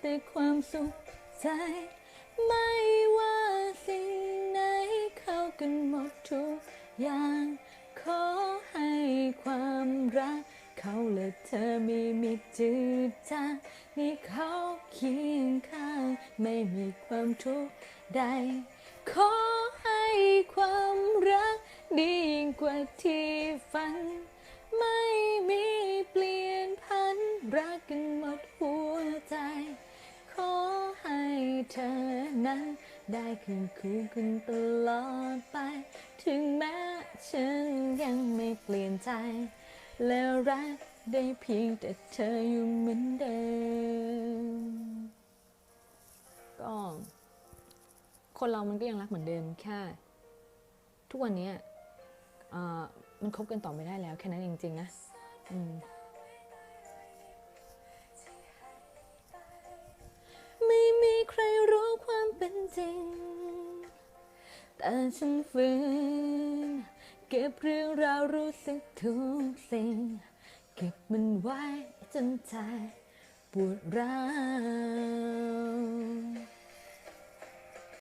แต่ความสุขใจ ไม่ว่าสิ่งไหนเข้ากันหมดทุกอย่าง ขอให้ความรัก เขาและเธอไม่มีจืดจางนี่เขาเคียงข้าง ไม่มีความทุกข์ใด ขอให้ความรัก ดียิ่งกว่าที่ฝัน ไม่มีเปลี่ยนพันรักกัน นั้น ได้คืนคู่กันตลอดไป ถึงแม้ฉันยังไม่เปลี่ยนใจ แล้วรักได้เพียงแต่เธออยู่เหมือนเดิมก็คนเรามันก็ยังรักเหมือนเดิมแค่ทุกวันนี้มันคบกันต่อไม่ได้แล้วแค่นั้นจริงๆนะอืม แต่ฉันฝืนเก็บเรื่องราวรู้สึกทุกสิ่ง เก็บมันไว้จนใจปวดร้าว